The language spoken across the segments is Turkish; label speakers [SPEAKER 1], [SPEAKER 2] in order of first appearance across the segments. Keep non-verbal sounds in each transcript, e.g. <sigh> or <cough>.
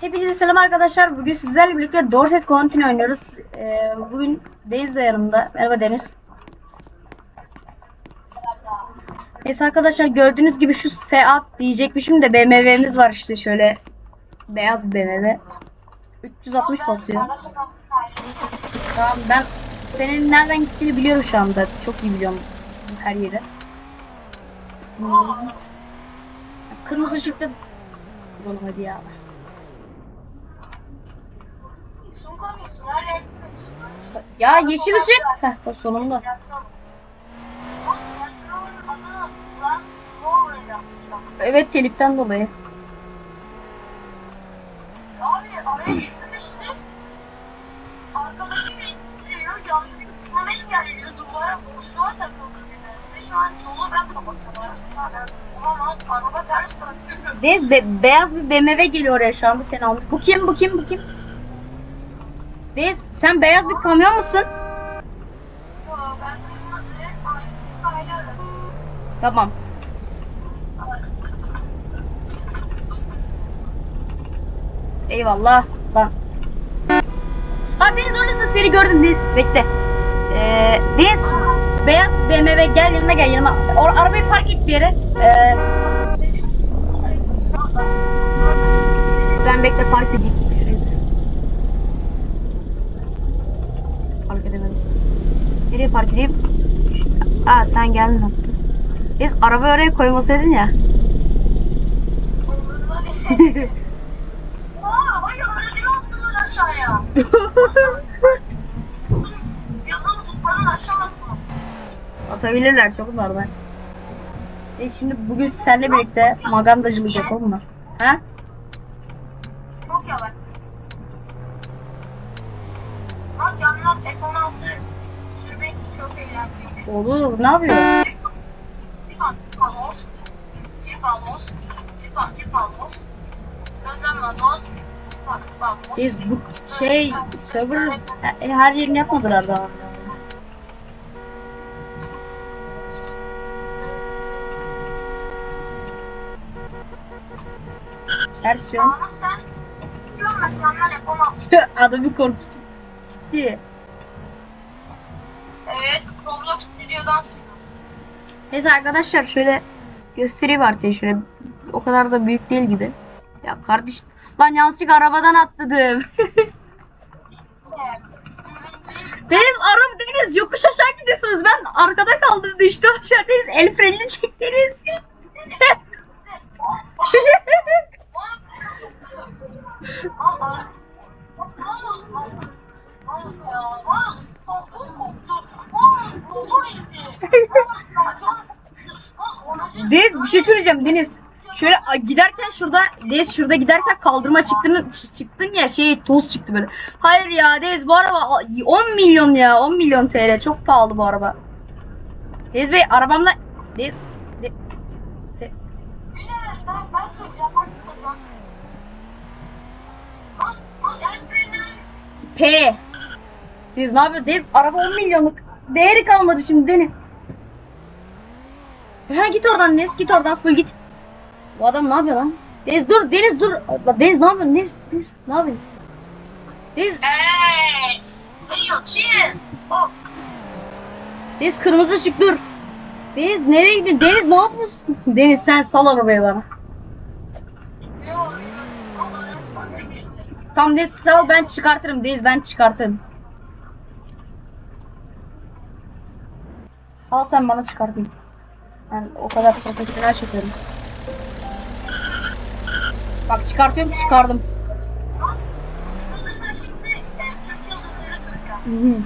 [SPEAKER 1] Hepinize selam arkadaşlar. Bugün sizlerle birlikte Dorset Continue oynuyoruz. Ee, bugün Deniz de yanımda. Merhaba Deniz. Neyse arkadaşlar gördüğünüz gibi şu Seat diyecekmişim de BMW'miz var işte şöyle beyaz bir BMW. 360 basıyor. Tamam ben senin nereden gittiğini biliyorum şu anda. Çok iyi biliyorum her yeri. Kırmızı ışıkta Oğlum hadi ya. Ya yeşil ışık. Heh tam sonunda. Evet teliften dolayı.
[SPEAKER 2] Abi araya sıkıştı. Arkadaki bekliyor. Yanlış çıkmama engelliyor. Duvara boşluğa takıldı. Ve şu an yolu ben kapatıyorum. Ben olamaz. Araba ters dönüyor.
[SPEAKER 1] Deniz be- beyaz bir BMW geliyor oraya şu anda seni almış. Bu kim bu kim bu kim? Deniz sen beyaz bir kamyon musun? Tamam. Eyvallah. Lan. Ha Deniz oradasın seni gördüm Deniz. Bekle. Ee, Deniz beyaz BMW gel yanıma gel yanıma. O, arabayı park et bir yere. Ee, ben bekle park edeyim. Şuraya. Park edemedim. Park edeyim? Şu- Aa sen geldin hatta. Biz arabayı oraya koymasaydın ya. <laughs>
[SPEAKER 2] Aa, hayır aracını attılar aşağıya. Yazılı tutmanın.
[SPEAKER 1] Atabilirler çok normal. E şimdi bugün seninle birlikte magandacılık yapalım mı? Ha?
[SPEAKER 2] Çok yavaş. Bak yandan F-16 sürmek çok eğlenceli.
[SPEAKER 1] Olur ne yapıyor?
[SPEAKER 2] Bir bak, bir balos, bir balos, bir bak, bir balos, gözlem balos, bir bak, bir balos.
[SPEAKER 1] Biz bu şey server e, her yerini yapmadılar daha. Versiyon.
[SPEAKER 2] Anam sen, diyorum ben yandan <laughs> F-16.
[SPEAKER 1] Adamı korktu. Ciddi.
[SPEAKER 2] Evet, Videodan
[SPEAKER 1] Neyse arkadaşlar şöyle göstereyim artık şöyle. O kadar da büyük değil gibi. Ya kardeşim. Lan yanlışlıkla arabadan atladım. <laughs> Deniz araba Deniz yokuş aşağı gidiyorsunuz. Ben arkada kaldım düştüm aşağı Deniz el frenini çektiniz.
[SPEAKER 2] Al, <laughs> <laughs> <laughs>
[SPEAKER 1] Deniz bir şey söyleyeceğim Deniz. Şöyle giderken şurada Deniz şurada giderken kaldırıma çıktın çı- çıktın ya şey toz çıktı böyle. Hayır ya Deniz bu araba a- 10 milyon ya 10 milyon TL çok pahalı bu araba. Deniz Bey arabamla Deniz De- De-? P. Deniz ne yapıyor? Deniz araba 10 milyonluk. Değeri kalmadı şimdi Deniz. Ha git oradan Deniz git oradan full git. Bu adam ne yapıyor lan? Deniz dur Deniz dur. Deniz ne yapıyorsun? Deniz, Deniz ne yapıyorsun? Deniz,
[SPEAKER 2] Hey! Hop.
[SPEAKER 1] Deniz kırmızı ışık dur. Deniz nereye gidiyorsun? Deniz ne yapıyorsun? <laughs> Deniz sen sal arabayı bana. Tamam Deniz sal ben çıkartırım. Deniz ben çıkartırım. Sal sen bana çıkartayım. Ben o kadar profesyonel çekiyorum. Bak çıkartıyorum çıkardım. Hı hı.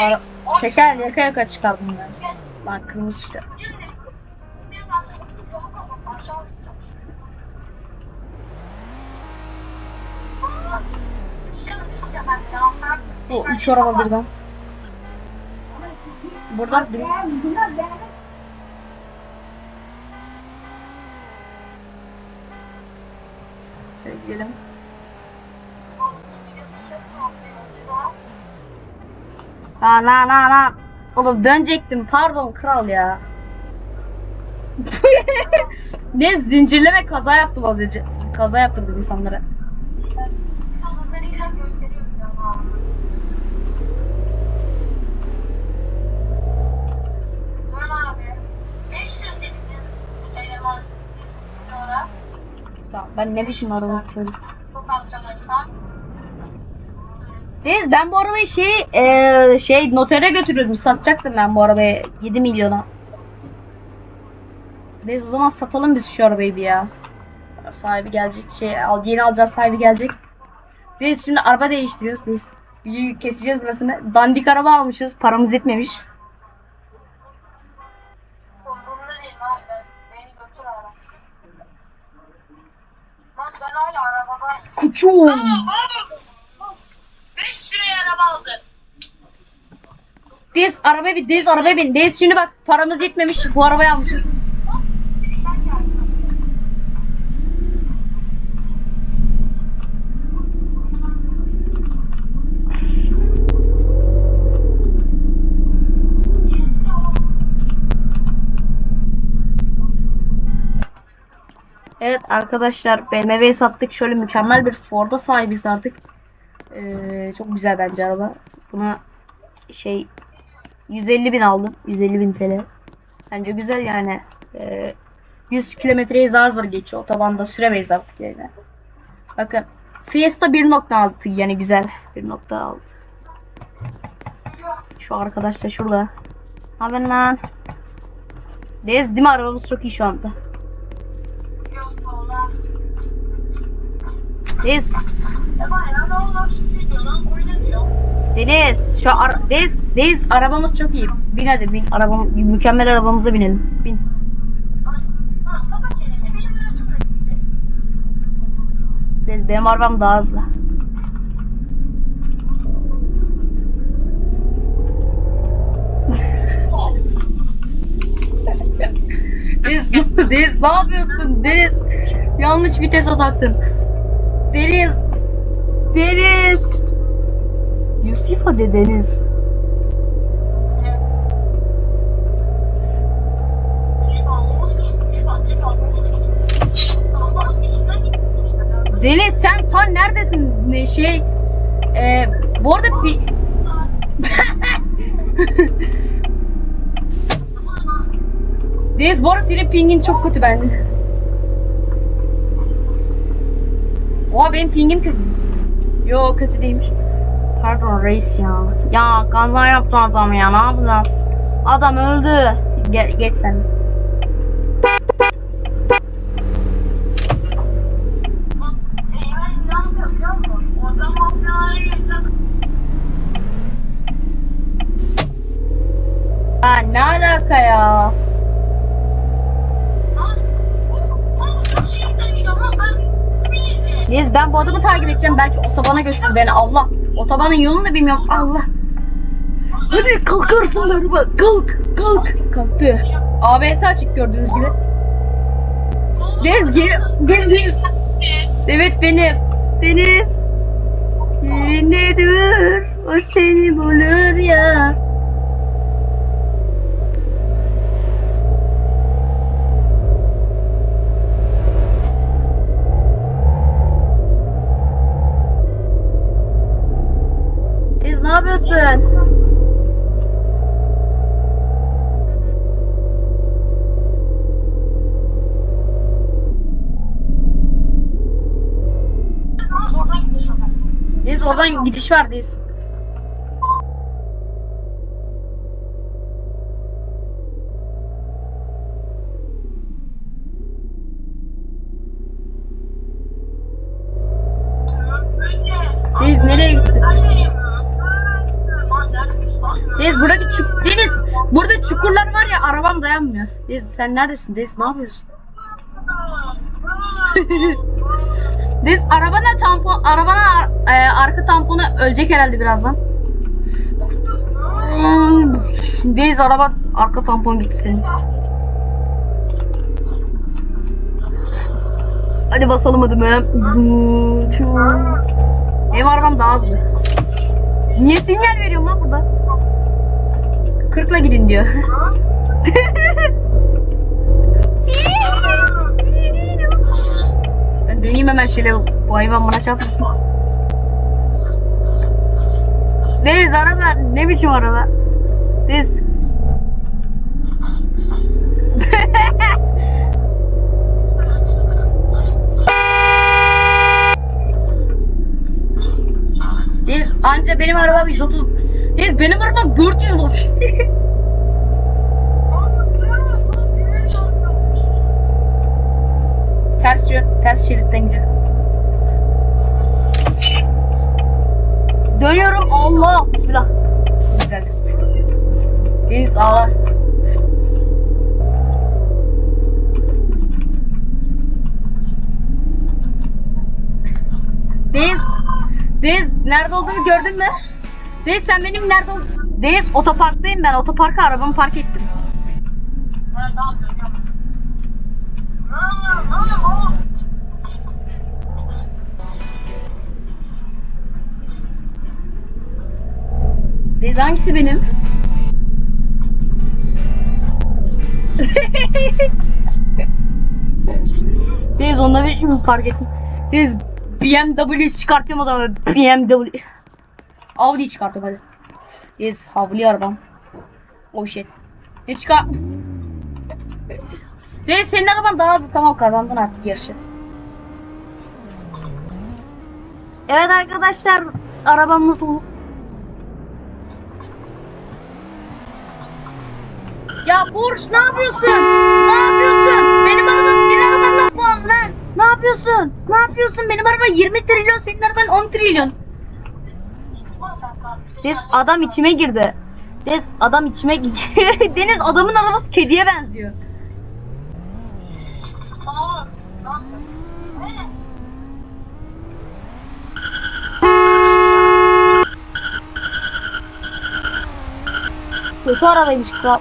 [SPEAKER 1] Ara şeker yaka yaka çıkardım ben. Lan kırmızı.
[SPEAKER 2] Ben-
[SPEAKER 1] Bu üç araba birden. Buradan bir... Şöyle gidelim. Lan lan lan lan. Oğlum dönecektim. Pardon kral ya. <laughs> ne zincirleme kaza yaptım az önce. Kaza yaptırdım insanlara. Ben ne biçim araba
[SPEAKER 2] alçalırsam.
[SPEAKER 1] Deniz ben bu arabayı şey eee, şey notere götürüyordum. Satacaktım ben bu arabayı 7 milyona. Deniz o zaman satalım biz şu arabayı bir ya. Sahibi gelecek. Şey al yeni alacağız sahibi gelecek. Deniz şimdi araba değiştiriyoruz. Deniz videoyu keseceğiz burasını. Dandik araba almışız. Paramız yetmemiş.
[SPEAKER 2] Umurumda değil abi ben. Beni götür ara. Lan ben hala arabada.
[SPEAKER 1] Kuçum.
[SPEAKER 2] 5 liraya araba aldım.
[SPEAKER 1] Deniz arabaya bin. Deniz arabaya bin. Deniz şimdi bak paramız yetmemiş. Bu arabayı almışız. Arkadaşlar BMW'yi sattık. Şöyle mükemmel bir Ford'a sahibiz artık. Ee, çok güzel bence araba. Buna şey 150 bin aldım. 150 bin TL. Bence güzel yani. Ee, 100 kilometreyi zar zor geçiyor. Otobanda süremeyiz artık yani. Bakın Fiesta 1.6 yani güzel. 1.6 Şu arkadaş da şurada. Haber lan. Dez değil mi arabamız çok iyi şu anda.
[SPEAKER 2] Yok valla.
[SPEAKER 1] Dez
[SPEAKER 2] Ama ya ne oldu? Gidiyor lan oyna diyor.
[SPEAKER 1] Deniz şu ara Deniz, Deniz arabamız çok iyi. Bin hadi bin arabam mükemmel arabamıza binelim. Bin. Deniz benim arabam daha hızlı. Deniz, <laughs> Deniz ne yapıyorsun? Deniz yanlış vites taktın. Deniz Deniz Yusuf hadi Deniz. Deniz sen tan neredesin? Ne şey e, bu arada pi- <laughs> Deniz bu arada senin pingin çok kötü bende. Oha benim pingim kötü. Yo kötü değilmiş. Pardon reis ya. Ya kaza yaptı adam ya ne yapacağız? Adam öldü. Ge- geç sen. Ha ne alaka ya? Deniz ben bu edeceğim. Belki otobana götürür beni. Allah. Otobanın yolunu da bilmiyorum. Allah. Hadi kalkarsın araba. Kalk. Kalk. Kalktı. ABS açık gördüğünüz gibi. Deniz gel. Deniz. Evet benim. Deniz. Yerinde dur. O seni bulur ya. Yapıyorsun? Deniz oradan gidiş var Deniz sen neredesin? Deniz ne yapıyorsun? <laughs> Deniz arabana tampon arabana e, arka tamponu ölecek herhalde birazdan. <laughs> Deniz araba arka tampon gitti senin. Hadi basalım be. Benim arabam daha hızlı. Niye sinyal veriyorum lan burada? 40'la gidin diyor. <laughs> ben şöyle bu hayvan bana çarpmasın. Deniz araba ne biçim araba? Deniz. Deniz anca benim arabam 130. Deniz benim arabam 400 basıyor. <laughs> yön, ters şeritten gidelim. Dönüyorum Allah. Bismillah. Güzel. Deniz ağlar. Deniz. Deniz nerede olduğumu gördün mü? Deniz sen benim nerede ol- Deniz otoparktayım ben. Otoparka arabamı park ettim. Deniz hangisi benim? Deniz onda bir şimdi fark ettim. Deniz BMW çıkartıyorum o zaman. BMW. Audi çıkartıyorum hadi. Deniz havli arabam. Oh shit. Ne çıkar? Deniz senin araban daha hızlı tamam kazandın artık yarışı. Evet arkadaşlar arabamız Ya Burç ne yapıyorsun? Ne yapıyorsun? Benim arabam senin arabandan puan lan. Ne yapıyorsun? Ne yapıyorsun? Benim araba 20 trilyon, senin araban 10 trilyon. Deniz adam içime girdi. Deniz adam içime girdi. <laughs> Deniz adamın arabası kediye benziyor. Kötü arabaymış kral.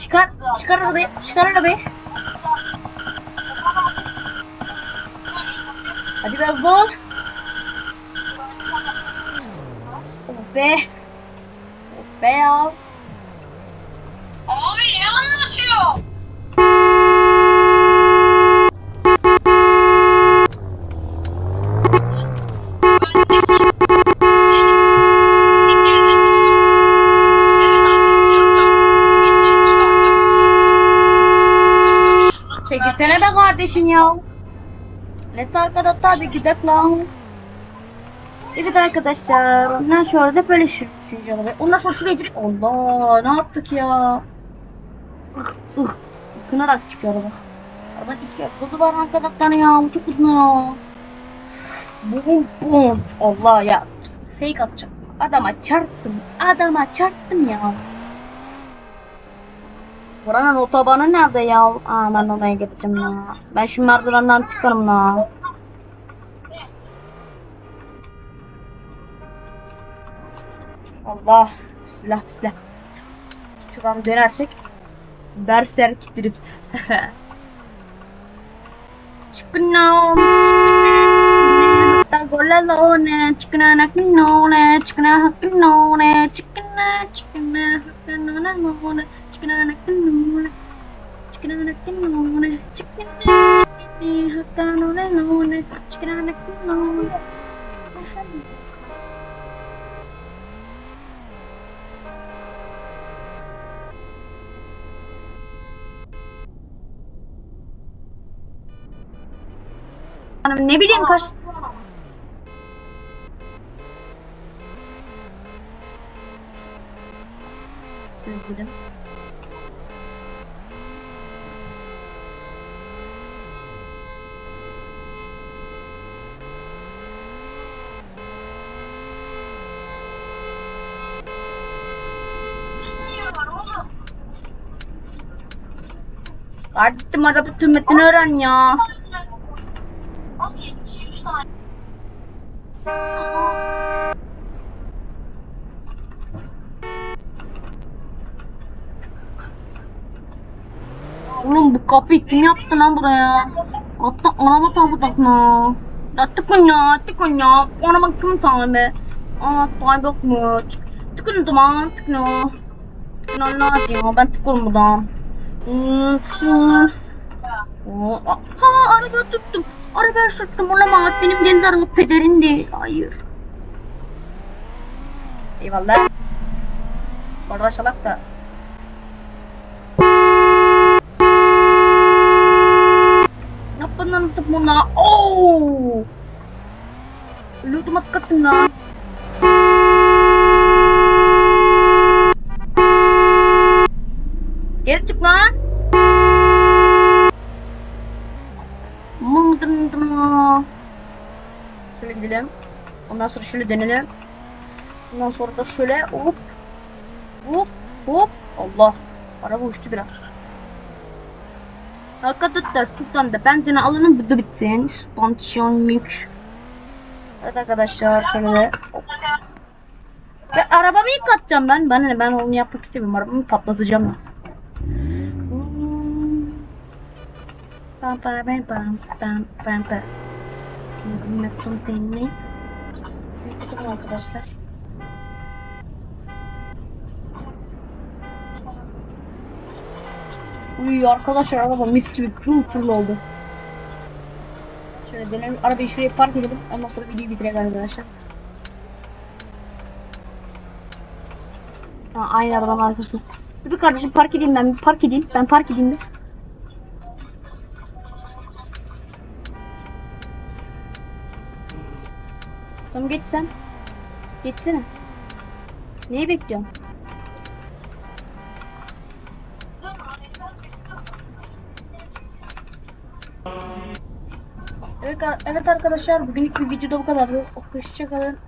[SPEAKER 1] Çıkar, çıkar arabayı, çıkar arabayı. Hadi biraz ol. Oh be. Oh be ya. Çekilsene be kardeşim ya. Evet arkadaşlar bir gidelim lan. Evet arkadaşlar. Ondan sonra da böyle şu düşünce arabayı. Ondan sonra şuraya direkt. Allah ne yaptık ya. Ih ih. Kınarak çıkıyor araba. Arabanın iki yapısı var arkadaşlar ya. Çok uzun ya. Bum bum. Allah ya. Fake atacağım. Adama çarptım. Adama çarptım ya. Buranın otobanı nerede ya? Aa ben oraya gideceğim ya. Ben şu merdivenden çıkarım la. Allah. Bismillah bismillah. Şuradan dönersek. Berserk drift. Çıkınam. Hatta golalone. Çıkına nakınone. Çıkına hakkınone. Çıkına çıkına. Çıkına nakınone. Çıkına nakınone. Çıkına nakınone. Hanım ne bileyim kaç... Üzgünüm. Hadi gittim araba tümmetini öğren ya.
[SPEAKER 2] Bak 73 tane.
[SPEAKER 1] Oğlum bu kapıyı kim yaptı lan buraya? Hatta araba tabi takma. Ya tıkın ya tıkın ya. Araba kim tabi? Aa tabi yokmuş. Tıkın zaman tıkın. Tıkın Allah diyor ben tıkın buradan. Oo, ha araba tuttum. Arabaya sürttüm olamaz. Benim kendi araba pederin değil. Hayır. Eyvallah. Orada şalak da. Yapın lan tutup buna. Oo! Ölüyordum hakikaten lan. Geri çık lan. Şöyle gidelim. Ondan sonra şöyle dönelim. Ondan sonra da şöyle hop hop hop Allah araba uçtu biraz. Hakikaten sultan da benzini alanın burada bitsin. Spansiyon mük. Evet arkadaşlar şöyle. Ve arabamı yıkatacağım ben. Ben ben onu yapmak istemiyorum. Arabamı patlatacağım ben. Pam pam pam pam pam pam pam. Bunu konteyni. Bakalım arkadaşlar. Uy arkadaşlar araba mis gibi pırıl pırıl oldu. Şöyle dönelim arabayı şuraya park edelim. Ondan sonra videoyu bitirelim arkadaşlar. Ha, aynı arabanın arkasında. Dur bir kardeşim park edeyim ben park edeyim. Ben park edeyim bir. Tamam geç sen. Geçsene. Neyi bekliyorsun? Evet, evet arkadaşlar bugünlük bir videoda bu kadar. Hoşçakalın.